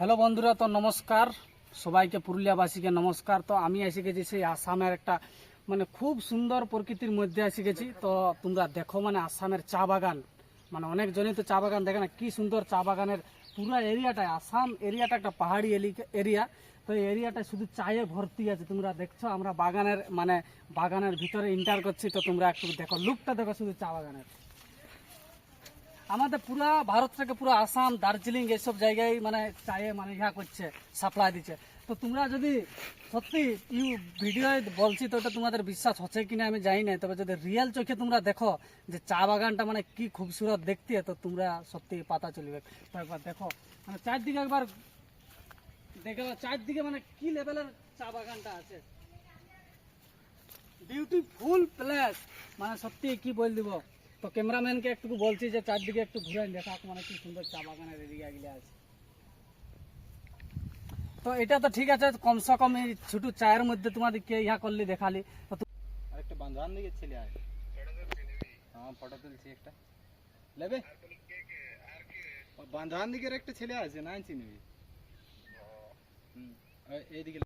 Hello বন্ধুরা, তো নমস্কার। সবাইকে পুরুলিয়াবাসীকে নমস্কার। তো আমি এসে গেছি সেই আসামের একটা মানে খুব সুন্দর প্রকৃতির মধ্যে এসে গেছি। তো তোমরা দেখো মানে আসামের চা বাগান। মানে অনেকজনই তো চা বাগান দেখে না, কি সুন্দর চা বাগানের পুরো এরিয়াটা আসাম এরিয়াটা একটা পাহাড়ি এরিয়া। তো এই এরিয়াটা শুধু চায়ে ভর্তি আছে। তোমরা দেখছ, আমরা বাগানের মানে বাগানের ভিতরে ইন্টার করছি। তো তোমরা একটু দেখো লুকটা দেখো শুধু চা বাগানের। আমাদের পুরা ভারত থেকে পুরো আসাম, দার্জিলিং এইসব জায়গায় মানে চায়ে মানে ইয়া করছে সাপ্লাই দিচ্ছে। তো তোমরা যদি সত্যি ইউ ভিডিও বলছি, তো এটা তোমাদের বিশ্বাস হচ্ছে কিনা আমি জানি না, তবে যদি রিয়েল চোখে তোমরা দেখো যে চা বাগানটা মানে কি খুবসুরত দেখতে, তো তোমরা সত্যি পাতা চলবে। তো একবার দেখো মানে চারদিকে একবার দেখে চারদিকে মানে কি লেভেলের চা বাগানটা আছে। বিউটিফুল প্লেস মানে সত্যি কি বল দিব? তো ক্যামেরাম্যানকে একটু বলছি যে চারদিকে একটু ঘুরে দেখা মানে কি সুন্দর চা বাগানের এদিকে আছে। তো এটা তো ঠিক আছে, কমসে কম এই ছোট চায়ের মধ্যে তোমাদেরকে ইহা করলি দেখালি। আরেকটা বান্ধান দিকে ছেলে আয়। হ্যাঁ ফটো তুলছি একটা। লেবে? বান্ধান দিকের একটা ছেলে আছে, না চিনবি হুম এইদিকে